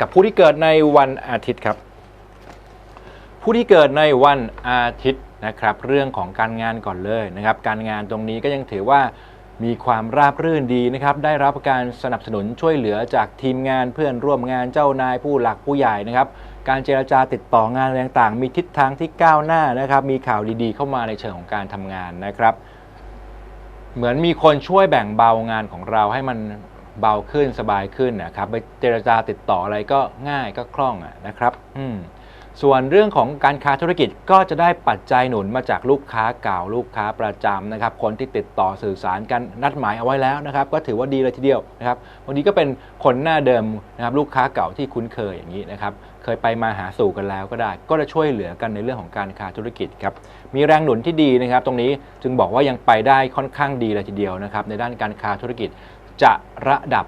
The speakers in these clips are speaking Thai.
กับผู้ที่เกิดในวันอาทิตย์ครับ ผู้ที่เกิดในวันอาทิตย์นะครับ เรื่องของการงานก่อนเลยนะครับ การงานตรงนี้ก็ยังถือว่ามีความราบรื่นดีนะครับ ได้รับการสนับสนุนช่วยเหลือจากทีมงานเพื่อนร่วมงานเจ้านายผู้หลักผู้ใหญ่นะครับ การเจรจาติดต่องานอะไรต่างๆ มีทิศทางที่ก้าวหน้านะครับ มีข่าวดีๆ เข้ามาในเชิงของการทำงานนะครับ เหมือนมีคนช่วยแบ่งเบางานของเราให้มัน เบาขึ้นสบายขึ้นนะครับไปเจรจาติดต่ออะไรก็ง่ายก็คล่องนะครับอืมส่วนเรื่องของการค้าธุรกิจก็จะได้ปัจจัยหนุนมาจากลูกค้าเก่าลูกค้าประจำนะครับ คนที่ติดต่อสื่อสารกันนัดหมายเอาไว้แล้วนะครับ ก็ถือว่าดีเลยทีเดียวนะครับบางทีก็เป็นคนหน้าเดิมนะครับลูกค้าเก่าที่คุ้นเคยอย่างนี้นะครับ เคยไปมาหาสู่กันแล้วก็ได้ ก็จะช่วยเหลือกันในเรื่องของการค้าธุรกิจครับมีแรงหนุนที่ดีนะครับ ตรงนี้จึงบอกว่ายังไปได้ค่อนข้างดีเลยทีเดียวนะครับในด้านการค้าธุรกิจ จะระดับ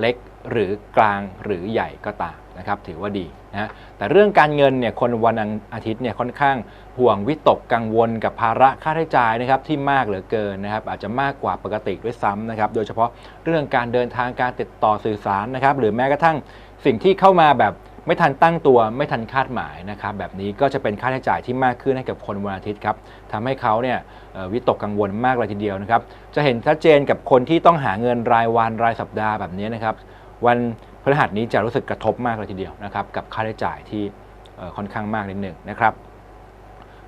เล็กหรือกลางหรือใหญ่ก็ตามนะครับถือว่าดีนะแต่เรื่องการเงินเนี่ยคนวันอาทิตย์เนี่ยค่อนข้างห่วงวิตกกังวลกับภาระค่าใช้จ่ายนะครับที่มากเหลือเกินนะครับอาจจะมากกว่าปกติด้วยซ้ำนะครับโดยเฉพาะเรื่องการเดินทางการติดต่อสื่อสารนะครับหรือแม้กระทั่งสิ่งที่เข้ามาแบบ ไม่ทันตั้งตัวไม่ทันคาดหมายนะครับแบบนี้ก็จะเป็นค่าใช้จ่ายที่มากขึ้นให้กับคนวันอาทิตย์ครับทำให้เขาเนี่ยวิตกกังวลมากเลยทีเดียวนะครับจะเห็นชัดเจนกับคนที่ต้องหาเงินรายวันรายสัปดาห์แบบนี้นะครับวันพฤหัสนี้จะรู้สึกกระทบมากเลยทีเดียวนะครับกับค่าใช้จ่ายที่ค่อนข้างมากนิดหนึ่งนะครับ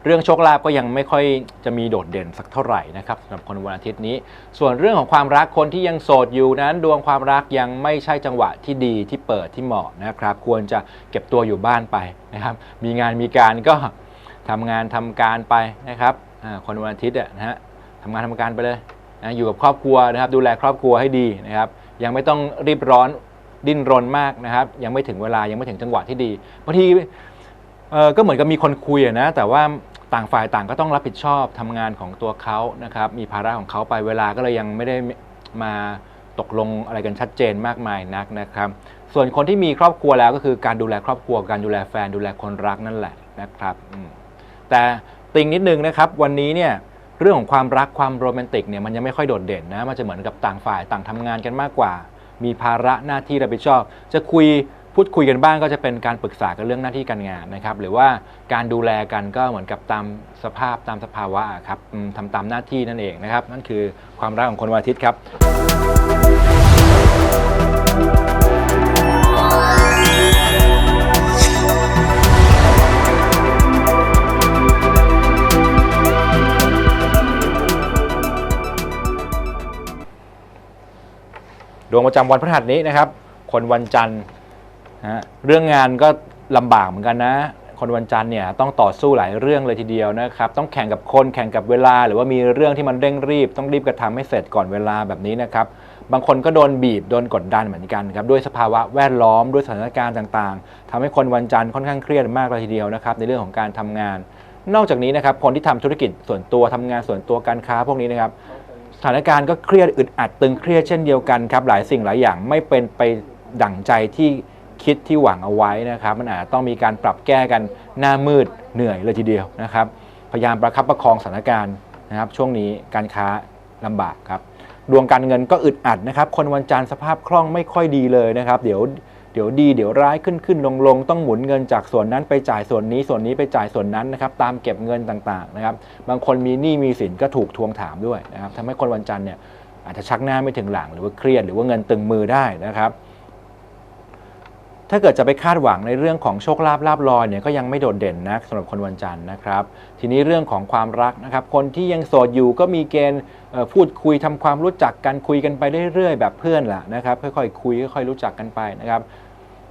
เรื่องโชคลาภก็ยังไม่ค่อยจะมีโดดเด่นสักเท่าไหร่นะครับสำหรับคนวันอาทิตย์นี้ ส่วนเรื่องของความรักคนที่ยังโสดอยู่นั้น ดวงความรักยังไม่ใช่จังหวะที่ดีที่เปิดที่เหมาะนะครับ ควรจะเก็บตัวอยู่บ้านไปนะครับ มีงานมีการก็ทำงานทำการไปนะครับอ่าคนวันอาทิตย์นะฮะทำงานทำการไปเลยนะอยู่กับครอบครัวนะครับ ดูแลครอบครัวให้ดีนะครับ ยังไม่ต้องรีบร้อนดิ้นรนมากนะครับ ยังไม่ถึงเวลายังไม่ถึงจังหวะที่ดีบางทีเออก็เหมือนกับมีคนคุยนะแต่ว่า ต่างฝ่ายต่างก็ต้องรับผิดชอบทำงานของตัวเขานะครับมีภาระของเขาไปเวลาก็เลยยังไม่ได้มาตกลงอะไรกันชัดเจนมากมายนักนะครับ ส่วนคนที่มีครอบครัวแล้วก็คือการดูแลครอบครัวการดูแลแฟนดูแลคนรักนั่นแหละนะครับแต่ติงนิดนึงนะครับวันนี้เนี่ยเรื่องของความรักความโรแมนติกเนี่ยมันยังไม่ค่อยโดดเด่นนะมันจะเหมือนกับต่างฝ่ายต่างทำงานกันมากกว่า มีภาระหน้าที่รับผิดชอบ จะคุย พูดคุยกันบ้างก็จะเป็นการปรึกษากันเรื่องหน้าที่การงานนะครับ หรือว่าการดูแลกันก็เหมือนกับตามสภาพตามสภาวะครับอืมทำตามหน้าที่นั่นเองนะครับ นั่นคือความรักของคนวันอาทิตย์ครับ ดวงประจำวันพฤหัสนี้นะครับ คนวันจันทร์ ฮะเรื่องงานก็ลำบากเหมือนกันนะ คนวันจันทร์เนี่ยต้องต่อสู้หลายเรื่องเลยทีเดียวนะครับ ต้องแข่งกับคนแข่งกับเวลา หรือว่ามีเรื่องที่มันเร่งรีบ ต้องรีบกระทำให้เสร็จก่อนเวลาแบบนี้นะครับ บางคนก็โดนบีบโดนกดดันเหมือนกันครับด้วยสภาวะแวดล้อมด้วยสถานการณ์ต่างๆทำให้คนวันจันทร์ค่อนข้างเครียดมากเลยทีเดียวนะครับ ในเรื่องของการทำงาน นอกจากนี้นะครับคนที่ทำธุรกิจส่วนตัวทำงานส่วนตัวการค้าพวกนี้นะครับสถานการณ์ก็เครียดอึดอัดตึงเครียดเช่นเดียวกันครับหลายสิ่งหลายอย่างไม่เป็นไปดั่งใจที่ คิดที่หวังเอาไว้นะครับ มันอาจต้องมีการปรับแก้กันหน้ามืดเหนื่อยเลยทีเดียวนะครับ พยายามประคับประคองสถานการณ์นะครับ ช่วงนี้การค้าลำบากครับ ดวงการเงินก็อึดอัดนะครับ คนวันจันทร์สภาพคล่องไม่ค่อยดีเลยนะครับ เดี๋ยวเดี๋ยวดีเดี๋ยวร้ายขึ้นขึ้นลงลงต้องหมุนเงินจากส่วนนั้นไปจ่ายส่วนนี้ส่วนนี้ไปจ่ายส่วนนั้นนะครับ ตามเก็บเงินต่างๆนะครับ บางคนมีหนี้มีสินก็ถูกทวงถามด้วยนะครับทำให้คนวันจันทร์เนี่ยอาจจะชักหน้าไม่ถึงหลังหรือว่าเครียดหรือว่าเงินตึงมือได้นะครับ ถ้าเกิดจะไปคาดหวังในเรื่องของโชคลาภลาบลอยเนี่ยก็ยังไม่โดดเด่นนะสำหรับคนวันจันทร์นะครับ ทีนี้เรื่องของความรักนะครับ คนที่ยังโสดอยู่ก็มีเกณฑ์พูดคุยทำความรู้จักกันคุยกันไปเรื่อยๆ แบบเพื่อนแหละนะครับค่อยๆคุยค่อยๆรู้จักกันไปนะครับ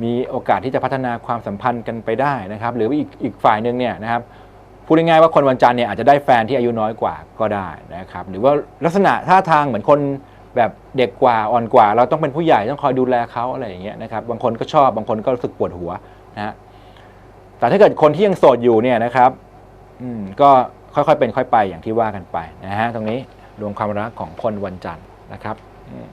มีโอกาสที่จะพัฒนาความสัมพันธ์กันไปได้นะครับ หรือว่าอีกอีกฝ่ายหนึ่งเนี่ยนะครับพูดง่ายๆว่าคนวันจันทร์เนี่ยอาจจะได้แฟนที่อายุน้อยกว่าก็ได้นะครับ หรือว่าลักษณะท่าทางเหมือนคน แบบเด็กกว่าอ่อนกว่า เราต้องเป็นผู้ใหญ่ต้องคอยดูแลเขาอะไรอย่างเงี้ยนะครับบางคนก็ชอบบางคนก็รู้สึกปวดหัวนะฮะแต่ถ้าเกิดคนที่ยังโสดอยู่เนี่ยนะครับอืมก็ค่อยๆเป็นค่อยไปอย่างที่ว่ากันไปนะฮะตรงนี้ดวงความรักของคนวันจันทร์นะครับอืม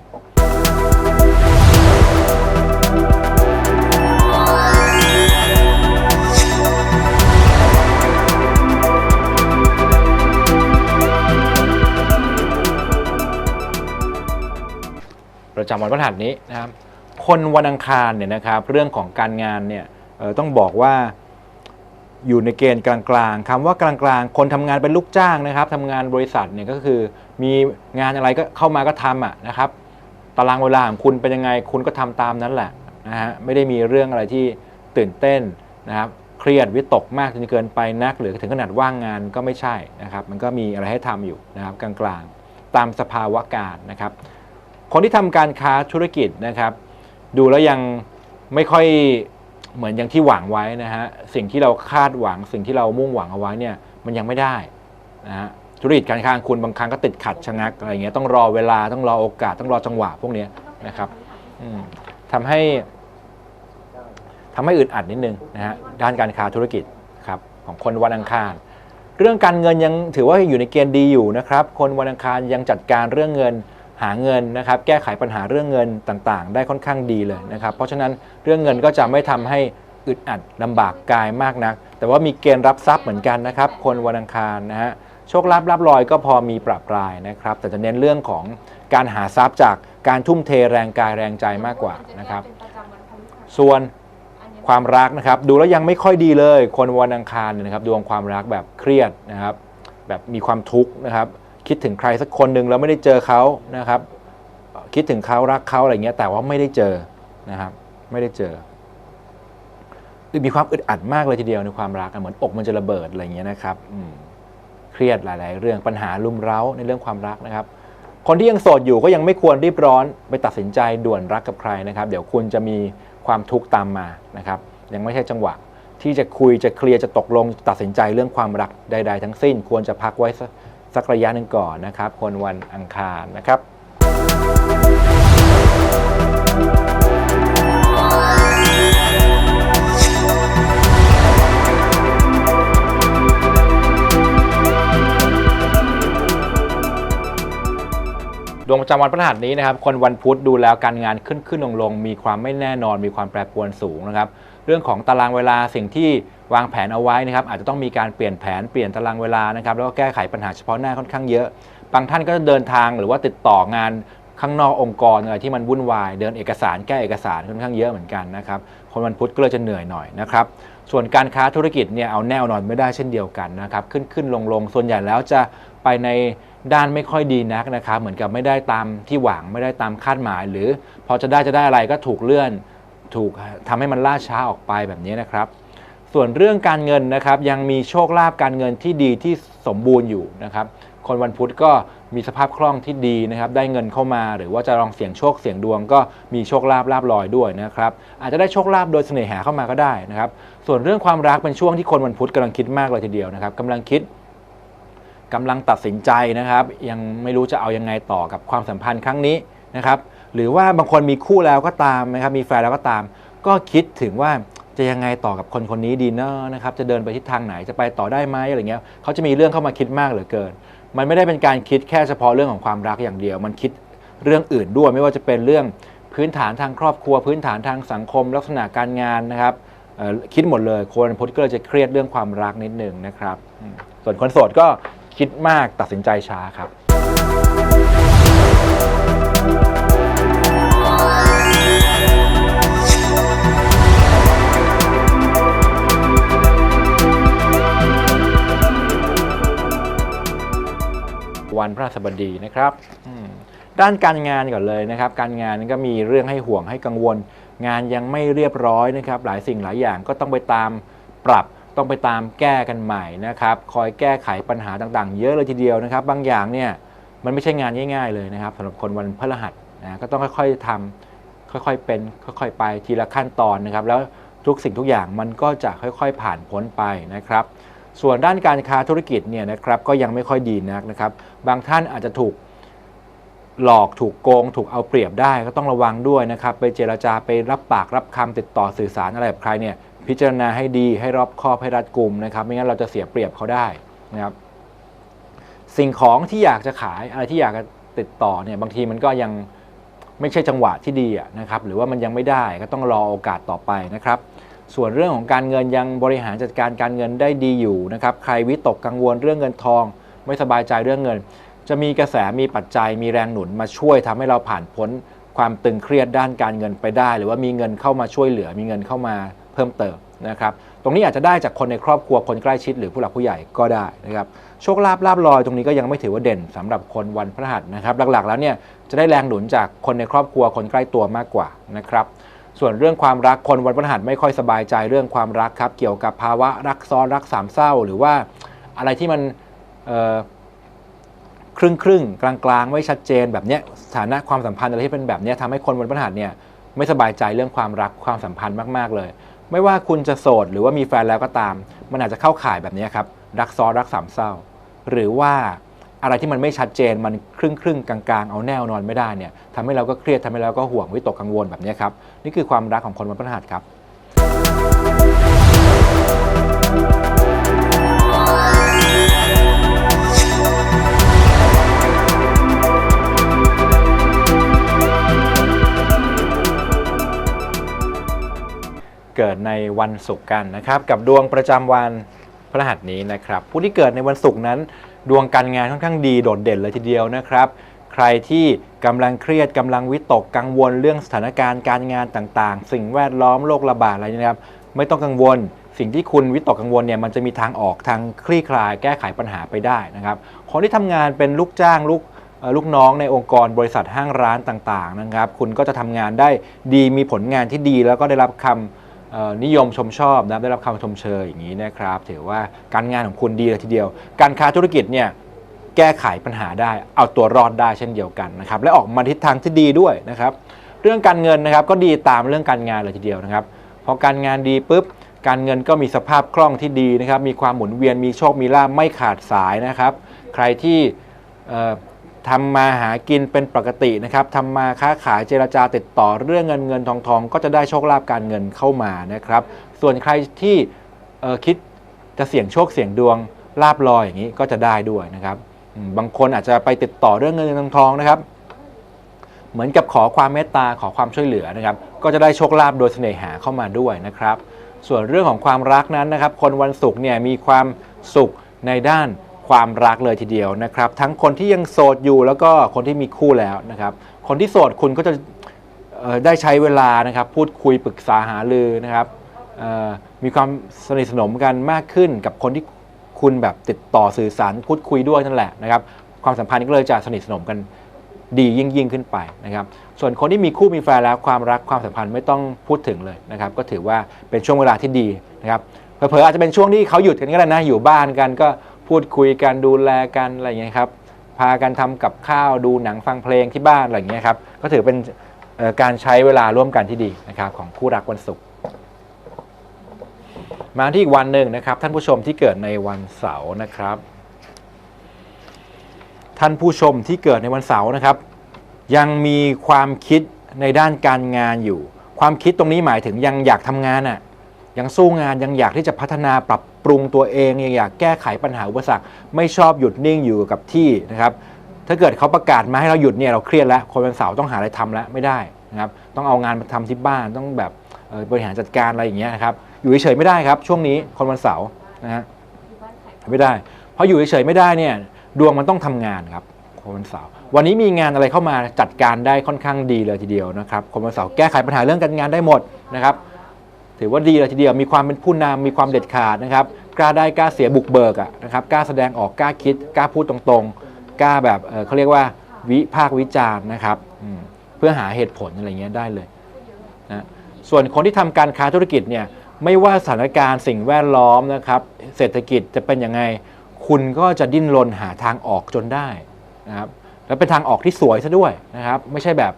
จำวันพฤหัสนี้นะครับคนวันอังคารเนี่ยนะครับเรื่องของการงานเนี่ยต้องบอกว่าอยู่ในเกณฑ์กลางๆคำว่ากลางๆ คนทำงานเป็นลูกจ้างนะครับทำงานบริษัทเนี่ยก็คือมีงานอะไรก็เข้ามาก็ทำอะนะครับ ตารางเวลาของคุณเป็นยังไงคุณก็ทำตามนั้นแหละนะฮะไม่ได้มีเรื่องอะไรที่ตื่นเต้นนะครับเครียดวิตกมากจนเกินไปนัก หรือถึงขนาดว่างงานก็ไม่ใช่นะครับ มันก็มีอะไรให้ทำอยู่นะครับกลางๆ ตามสภาวะการนะครับ คนที่ทำการค้าธุรกิจนะครับ ดูแล้วยังไม่ค่อยเหมือนอย่างที่หวังไว้นะฮะสิ่งที่เราคาดหวัง สิ่งที่เรามุ่งหวังเอาไว้เนี่ยมันยังไม่ได้นะฮะธุรกิจการค้าของคุณบางครั้งก็ติดขัดชะงักอะไรเงี้ยต้องรอเวลาต้องรอโอกาสต้องรอจังหวะพวกเนี้ยนะครับอืมทำให้ทำให้อึดอัดนิดนึงนะฮะด้านการค้าธุรกิจครับของคนวันอังคาร เรื่องการเงินยังถือว่าอยู่ในเกณฑ์ดีอยู่นะครับ คนวันอังคารยังจัดการเรื่องเงิน หาเงินนะครับแก้ไขปัญหาเรื่องเงินต่างๆ ได้ค่อนข้างดีเลยนะครับเพราะฉะนั้นเรื่องเงินก็จะไม่ทำให้อึดอัดลำบากกายมากนัก แต่ว่ามีเกณฑ์รับทรัพย์เหมือนกันนะครับ คนวันอังคารนะฮะโชคลาภรับลอยก็พอมีปรับปรายนะครับ แต่จะเน้นเรื่องของการหาทรัพย์จากการทุ่มเทแรงกายแรงใจมากกว่านะครับ ส่วนความรักนะครับ ดูแล้วยังไม่ค่อยดีเลย คนวันอังคารนะครับดวงความรักแบบเครียดนะครับ แบบมีความทุกข์นะครับ คิดถึงใครสักคนหนึ่งแล้วไม่ได้เจอเขานะครับ คิดถึงเขารักเขาอะไรเงี้ย แต่ว่าไม่ได้เจอนะครับ ไม่ได้เจอมีความอึดอัดมากเลยทีเดียวในความรักเหมือนอกมันจะระเบิดอะไรเงี้ยนะครับอืเครียดหลาย ๆ เรื่องปัญหาลุมเร้าในเรื่องความรักนะครับ คนที่ยังโสดอยู่ก็ยังไม่ควรรีบร้อนไปตัดสินใจด่วนรักกับใครนะครับ เดี๋ยวคุณจะมีความทุกข์ตามมานะครับ ยังไม่ใช่จังหวะที่จะคุยจะเคลียร์จะตกลงตัดสินใจเรื่องความรักใด ๆ ทั้งสิ้น ควรจะพักไว้ สักระยะหนึ่งก่อนนะครับ คนวันอังคารนะครับ วงประจำวันพฤหัสนี้นะครับคนวันพุธดูแล้วการงานขึ้นขึ้นลงลงมีความไม่แน่นอน มีความแปรปรวนสูงนะครับเรื่องของตารางเวลาสิ่งที่วางแผนเอาไว้นะครับอาจจะต้องมีการเปลี่ยนแผนเปลี่ยนตารางเวลานะครับแล้วก็แก้ไขปัญหาเฉพาะหน้าค่อนข้างเยอะ บางท่านก็จะเดินทางหรือว่าติดต่องานข้างนอกองค์กรอะไรที่มันวุ่นวาย เดินเอกสารแก้เอกสารค่อนข้างเยอะเหมือนกันนะครับคนวันพุธก็เลยจะเหนื่อยหน่อยนะครับส่วนการค้าธุรกิจเนี่ยเอาแน่นอนไม่ได้เช่นเดียวกันนะครับขึ้นขึ้นลงลงส่วนใหญ่แล้วจะไปใน ด้านไม่ค่อยดีนักนะครับ เหมือนกับไม่ได้ตามที่หวังไม่ได้ตามคาดหมาย หรือพอจะได้จะได้อะไรก็ถูกเลื่อน ถูกทำให้มันล่าช้าออกไปแบบนี้นะครับ ส่วนเรื่องการเงินนะครับ ยังมีโชคลาภการเงินที่ดีที่สมบูรณ์อยู่นะครับ คนวันพุธก็มีสภาพคล่องที่ดีนะครับ ได้เงินเข้ามา หรือว่าจะลองเสี่ยงโชคเสี่ยงดวงก็มีโชคลาภลาบลอยด้วยนะครับ อาจจะได้โชคลาภโดยเสน่หาเข้ามาก็ได้นะครับ ส่วนเรื่องความรักเป็นช่วงที่คนวันพุธกำลังคิดมากเลยทีเดียวนะครับกำลังคิด กำลังตัดสินใจนะครับ ยังไม่รู้จะเอายังไงต่อกับความสัมพันธ์ครั้งนี้นะครับ หรือว่าบางคนมีคู่แล้วก็ตามนะครับ มีแฟนแล้วก็ตาม ก็คิดถึงว่าจะยังไงต่อกับคนคนนี้ดีเนอะนะครับ จะเดินไปทิศทางไหนจะไปต่อได้ไหมอะไรเงี้ยเขาจะมีเรื่องเข้ามาคิดมากเหลือเกิน มันไม่ได้เป็นการคิดแค่เฉพาะเรื่องของความรักอย่างเดียว มันคิดเรื่องอื่นด้วย ไม่ว่าจะเป็นเรื่องพื้นฐานทางครอบครัว พื้นฐานทางสังคม ลักษณะการงานนะครับคิดหมดเลยคนพุทธก็เลยจะเครียดเรื่องความรักนิดหนึ่งนะครับ ส่วนคนโสดก็ คิดมากตัดสินใจช้าครับ วันพระสบดีนะครับอืมด้านการงานก่อนเลยนะครับ การงานก็มีเรื่องให้ห่วงให้กังวล งานยังไม่เรียบร้อยนะครับ หลายสิ่งหลายอย่างก็ต้องไปตามปรับ ต้องไปตามแก้กันใหม่นะครับ คอยแก้ไขปัญหาต่างๆ เยอะเลยทีเดียวนะครับ บางอย่างเนี่ยมันไม่ใช่งานง่าย ๆเลยนะครับสำหรับคนวันพฤหัสนะก็ต้องค่อยๆทำค่อยๆเป็นค่อยๆไปทีละขั้นตอนนะครับ แล้วทุกสิ่งทุกอย่างมันก็จะค่อยๆผ่านพ้นไปนะครับ ส่วนด้านการค้าธุรกิจเนี่ยนะครับก็ยังไม่ค่อยดีนักนะครับ บางท่านอาจจะถูกหลอกถูกโกง ถูกเอาเปรียบได้ก็ต้องระวังด้วยนะครับ ไปเจราจาไปรับปากรับคำติดต่อสื่อสารอะไรกับใครเนี่ย พิจารณาให้ดีให้รอบคอบให้รัดกุมนะครับไม่งั้นเราจะเสียเปรียบเขาได้นะครับสิ่งของที่อยากจะขายอะไรที่อยากจะติดต่อเนี่ยบางทีมันก็ยังไม่ใช่จังหวะที่ดีนะครับหรือว่ามันยังไม่ได้ก็ต้องรอโอกาสต่อไปนะครับ ส่วนเรื่องของการเงินยังบริหารจัดการการเงินได้ดีอยู่นะครับใครวิตกกังวลเรื่องเงินทอง ไม่สบายใจเรื่องเงิน จะมีกระแสมีปัจจัยมีแรงหนุนมาช่วยทำให้เราผ่านพ้นความตึงเครียดด้านการเงินไปได้ หรือว่ามีเงินเข้ามาช่วยเหลือมีเงินเข้ามา เพิ่มเติมนะครับตรงนี้อาจจะได้จากคนในครอบครัวคนใกล้ชิดหรือผู้หลักผู้ใหญ่ก็ได้นะครับโชคลาภลาบลอยตรงนี้ก็ยังไม่ถือว่าเด่นสำหรับคนวันพฤหัสนะครับหลักๆแล้วเนี่ยจะได้แรงหนุนจากคนในครอบครัวคนใกล้ตัวมากกว่านะครับส่วนเรื่องความรักคนวันพฤหัสไม่ค่อยสบายใจเรื่องความรักครับเกี่ยวกับภาวะรักซ้อนรักสามเศร้า หรือว่าอะไรที่มันครึ่งครึ่งกลางกลางๆไม่ชัดเจนแบบเนี้ยสถานะความสัมพันธ์อะไรที่เป็นแบบเนี้ยทำให้คนวันพฤหัสเนี่ยไม่สบายใจเรื่องความรักความสัมพันธ์มาก ๆ เลย ไม่ว่าคุณจะโสดหรือว่ามีแฟนแล้วก็ตาม มันอาจจะเข้าข่ายแบบนี้ครับ รักซ้อนรักสามเศร้า หรือว่าอะไรที่มันไม่ชัดเจนมันครึ่งครึ่งกลางๆ เอาแน่เอานอนไม่ได้เนี่ยทำให้เราก็เครียดทำให้เราก็ห่วงวิตกกังวลแบบนี้ครับ นี่คือความรักของคนวันพฤหัสครับ เกิดในวันศุกร์กันนะครับ กับดวงประจำวันพฤหัสนี้นะครับ ผู้ที่เกิดในวันศุกร์นั้น ดวงการงานค่อนข้างดีโดดเด่นเลยทีเดียวนะครับ ใครที่กำลังเครียดกำลังวิตกกังวลเรื่องสถานการณ์การงานต่างๆ สิ่งแวดล้อมโรคระบาดอะไรนะครับ ไม่ต้องกังวลสิ่งที่คุณวิตกกังวลเนี่ยมันจะมีทางออกทางคลี่คลายแก้ไขปัญหาไปได้นะครับคนที่ทำงานเป็นลูกจ้างลูกลูกน้องในองค์กรบริษัทห้างร้านต่างๆนะครับ คุณก็จะทำงานได้ดีมีผลงานที่ดีแล้วก็ได้รับคำเอ่อ นิยมชมชอบนะได้รับคำชมเชยอย่างนี้นะครับ ถือว่าการงานของคุณดีเลยทีเดียว การค้าธุรกิจเนี่ยแก้ไขปัญหาได้ เอาตัวรอดได้เช่นเดียวกันนะครับ และออกมาทิศทางที่ดีด้วยนะครับ เรื่องการเงินนะครับก็ดีตามเรื่องการงานเลยทีเดียวนะครับ พอการงานดีปุ๊บการเงินก็มีสภาพคล่องที่ดีนะครับ มีความหมุนเวียน มีโชค มีลาภ ไม่ขาดสายนะครับ ใครที่ ทำมาหากินเป็นปกตินะครับทำมาค้าขายเจรจาติดต่อเรื่องเงินเงินทองทองก็จะได้โชคลาภการเงินเข้ามานะครับ ส่วนใครที่คิดจะเสี่ยงโชคเสี่ยงดวงลาบลอยอย่างนี้ก็จะได้ด้วยนะครับ บางคนอาจจะไปติดต่อเรื่องเงินเงินทองทองนะครับ เหมือนกับขอความเมตตาขอความช่วยเหลือนะครับ ก็จะได้โชคลาภโดยเสน่หาเข้ามาด้วยนะครับ ส่วนเรื่องของความรักนั้นนะครับ คนวันศุกร์เนี่ยมีความสุขในด้าน ความรักเลยทีเดียวนะครับ ทั้งคนที่ยังโสดอยู่แล้วก็คนที่มีคู่แล้วนะครับ คนที่โสดคุณก็จะได้ใช้เวลานะครับ พูดคุยปรึกษาหารือนะครับมีความสนิทสนมกันมากขึ้นกับคนที่คุณแบบติดต่อสื่อสารพูดคุยด้วยนั่นแหละนะครับ ความสัมพันธ์ก็เลยจะสนิทสนมกันดียิ่งยิ่งขึ้นไปนะครับ ส่วนคนที่มีคู่มีแฟนแล้วความรักความสัมพันธ์ไม่ต้องพูดถึงเลยนะครับ ก็ถือว่าเป็นช่วงเวลาที่ดีนะครับเผลอๆอาจจะเป็นช่วงที่เขาหยุดกันก็ได้นะอยู่บ้านกันก็ พูดคุยกันดูแลกันอะไรอย่างเงี้ยครับพากันทำกับข้าวดูหนังฟังเพลงที่บ้านอะไรอย่างเงี้ยครับก็ถือเป็นการใช้เวลาร่วมกันที่ดีนะครับของคู่รักวันศุกร์มาที่อีกวันหนึ่งนะครับ ท่านผู้ชมที่เกิดในวันเสาร์นะครับ ท่านผู้ชมที่เกิดในวันเสาร์นะครับ ยังมีความคิดในด้านการงานอยู่ ความคิดตรงนี้หมายถึงยังอยากทำงานอะ ยังสู้งานยังอยากที่จะพัฒนาปรับปรุงตัวเอง ยังอยากแก้ไขปัญหาอุปสรรค ไม่ชอบหยุดนิ่งอยู่กับที่นะครับถ้าเกิดเขาประกาศมาให้เราหยุดเนี่ยเราเครียดแล้วคนวันเสาร์ต้องหาอะไรทำแล้วไม่ได้นะครับต้องเอางานมาทำที่บ้านต้องแบบบริหารจัดการอะไรอย่างเงี้ยนะครับอยู่เฉยไม่ได้ครับ ช่วงนี้คนวันเสาร์นะฮะไม่ได้ เพราะอยู่เฉยไม่ได้เนี่ยดวงมันต้องทำงานครับคนวันเสาร์วันนี้มีงานอะไรเข้ามาจัดการได้ค่อนข้างดีเลยทีเดียวนะครับคนวันเสาร์แก้ไขปัญหาเรื่องการงานได้หมดนะครับ ถือว่าดีเลยทีเดียวมีความเป็นผู้นำมีความเด็ดขาดนะครับกล้าได้กล้าเสียบุกเบิกอะนะครับกล้าแสดงออกกล้าคิดกล้าพูดตรงๆกล้าแบบเเขาเรียกว่าวิพากวิจารณ์นะครับเพื่อหาเหตุผลอะไรเงี้ยได้เลยนะส่วนคนที่ทำการค้าธุรกิจเนี่ยไม่ว่าสถานการณ์สิ่งแวดล้อมนะครับ เศรษฐกิจจะเป็นยังไง คุณก็จะดิ้นรนหาทางออกจนได้นะครับแล้วเป็นทางออกที่สวยซะด้วยนะครับ ไม่ใช่แบบ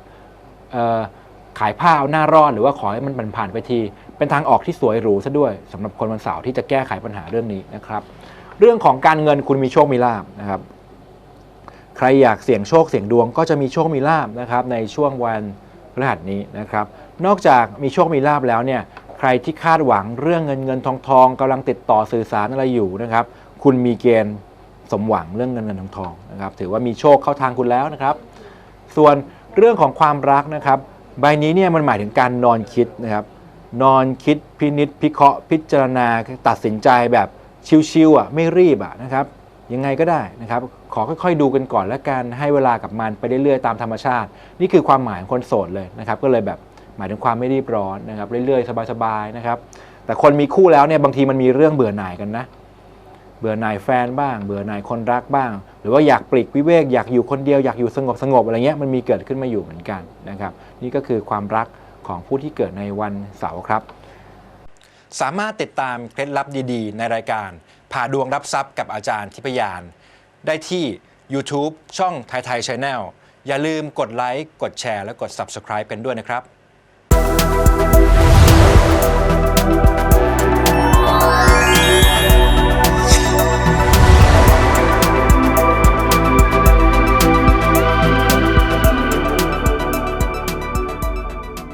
ขายผ้าเอาหน้ารอดหรือว่าขอให้มันผ่านไปที เป็นทางออกที่สวยหรูซะด้วยสำหรับคนวันเสาร์ที่จะแก้ไขปัญหาเรื่องนี้นะครับ เรื่องของการเงินคุณมีโชคมีลาบนะครับ ใครอยากเสี่ยงโชคเสี่ยงดวงก็จะมีโชคมีลาบนะครับ ในช่วงวันพฤหัสนี้นะครับ นอกจากมีโชคมีลาบแล้วเนี่ยใครที่คาดหวังเรื่องเงินเงินทองทองกำลังติดต่อสื่อสารอะไรอยู่นะครับ คุณมีเกณฑ์สมหวังเรื่องเงินเงินทองทองนะครับ ถือว่ามีโชคเข้าทางคุณแล้วนะครับ ส่วนเรื่องของความรักนะครับ ใบนี้เนี่ยมันหมายถึงการนอนคิดนะครับนอนคิดพินิษพิเคราะห์พิจารณาตัดสินใจแบบชิวๆอะไม่รีบอะนะครับยังไงก็ได้นะครับ ขอค่อยๆดูกันก่อนแล้วกันให้เวลากับมันไปเรื่อยๆตามธรรมชาติ นี่คือความหมายของคนโสดเลยนะครับ ก็เลยแบบหมายถึงความไม่รีบร้อนนะครับ เรื่อยๆ สบายๆนะครับ แต่คนมีคู่แล้วเนี่ยบางทีมันมีเรื่องเบื่อหน่ายกันนะ เบื่อหน่ายแฟนบ้าง เบื่อหน่ายคนรักบ้าง หรือว่าอยากปลีกวิเวกอยากอยู่คนเดียวอยากอยู่สงบสงบอะไรเงี้ยมันมีเกิดขึ้นมาอยู่เหมือนกันนะครับ นี่ก็คือความรักของผู้ที่เกิดในวันเสาร์ครับ สามารถติดตามเคล็ดลับดีๆ ในรายการพาดวงรับทรัพย์กับอาจารย์ทิพยาน ได้ที่ YouTube ช่องไทยไทย Channel อย่าลืมกดไลค์กดแชร์และกด Subscribe กันด้วยนะครับ